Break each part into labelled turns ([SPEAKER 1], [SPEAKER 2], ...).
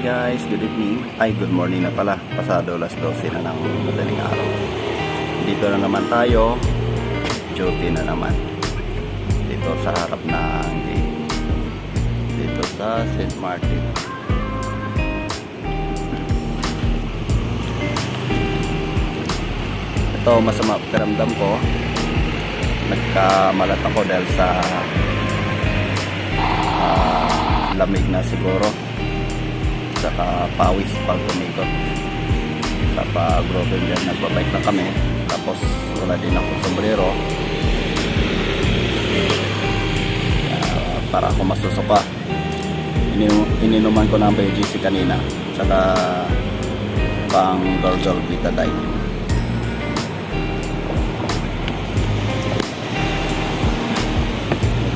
[SPEAKER 1] guys, good evening. Ay, good morning na pala. Pasado alas 12 na ng madaling araw. Dito na naman tayo. Duty na naman. Dito sa harap ng gate. Dito sa St. Martin. Ito, masama pakiramdam ko. Nagkamalat ako dahil sa ah, lamig na siguro saka pawis pag tumikot sa pag-grovel dyan nagbabike na kami. Tapos wala din ako sombrero. Ah, para ako masusuka. Ininom, ininuman ko ng BGC kanina. Saka pang Gorgol Betadine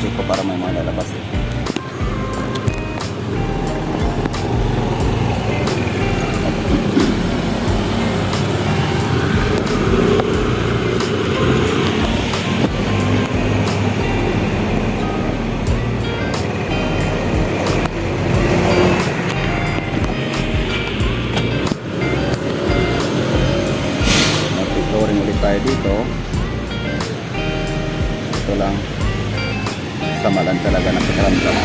[SPEAKER 1] check ko para may mga lalabas eh Mag-touring ulit tayo dito. Ito lang. Samalan talaga ng pakiramdam.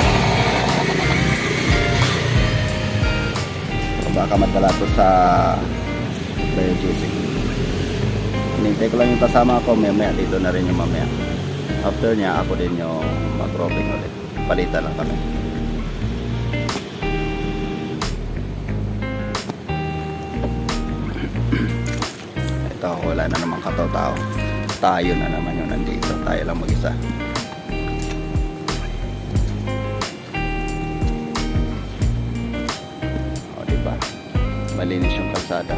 [SPEAKER 1] Baka madala to sa biogesic. Hinintay ko lang yung kasama ko. Maya dito na rin yung mamaya. After niya, ako din yung mag-roving ulit. Palitan lang kami. Ito, wala na namang kataw-tao. Tayo na naman yung nandito. Tayo lang mag-isa. O, diba? Malinis yung kalsada.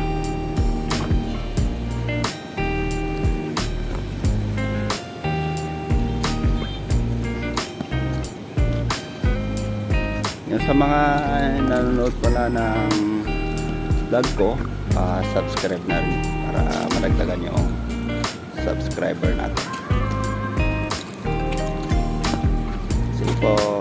[SPEAKER 1] Yung sa mga nanonood pala ng vlog ko, ah, subscribe na rin para madagdagan yung subscriber natin. Sige po.